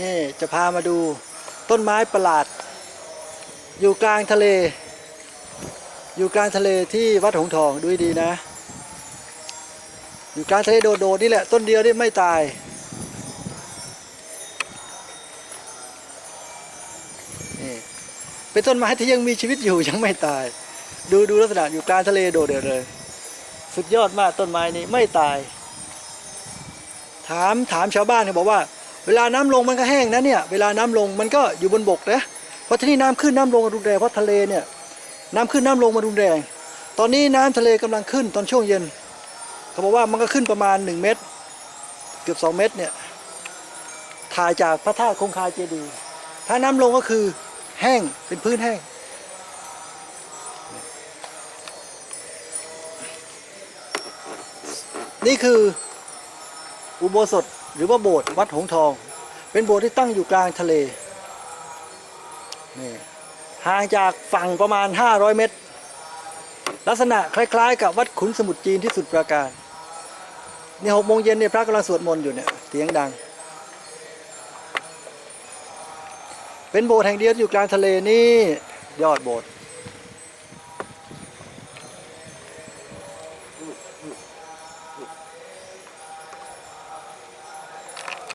นี่จะพามาดูต้นไม้ประหลาด อยู่กลางทะเล อยู่กลางทะเลที่วัดหงส์ทองดูดีนะ อยู่กลางทะเลโดดๆนี่แหละต้นเดียวนี่ไม่ตาย นี่เป็นต้นไม้ที่ยังมีชีวิตอยู่ยังไม่ตาย ดูดูลักษณะอยู่กลางทะเลโดดเดี่ยวเลย สุดยอดมากต้นไม้นี้ไม่ตาย ถามถามชาวบ้านเขาบอกว่า เวลาน้ำลงมันก็แห้งนะเนี่ยเวลาน้ำลงมันก็อยู่บนบกนะเพราะที่นี่น้ำขึ้นน้ำลงรุนแรงเพราะทะเลเนี่ยน้ำขึ้นน้ำลงมารุนแรง ตอนนี้น้ำทะเลกำลังขึ้นตอนช่วงเย็นเขาบอกว่ามันก็ขึ้นประมาณ 1 เมตร เกือบ 2 เมตรเนี่ยถ่ายจากพระธาตุคงคาเจดีย์ถ้าน้ำลงก็คือแห้งเป็นพื้นแห้งนี่คืออุโบสถ หรือว่าโบสถ์วัดหงทอง เป็นโบสถ์ที่ตั้งอยู่กลางทะเลนี่ห่างจากฝั่งประมาณ 500 เมตร ลักษณะคล้าย ๆ กับวัดขุนสมุทรจีนที่สุดปราการเนี่ยหกโมงเย็นเนี่ยพระกำลังสวดมนต์อยู่เนี่ยเสียงดัง เป็นโบสถ์แห่งเดียวที่อยู่กลางทะเลนี่ยอดโบสถ์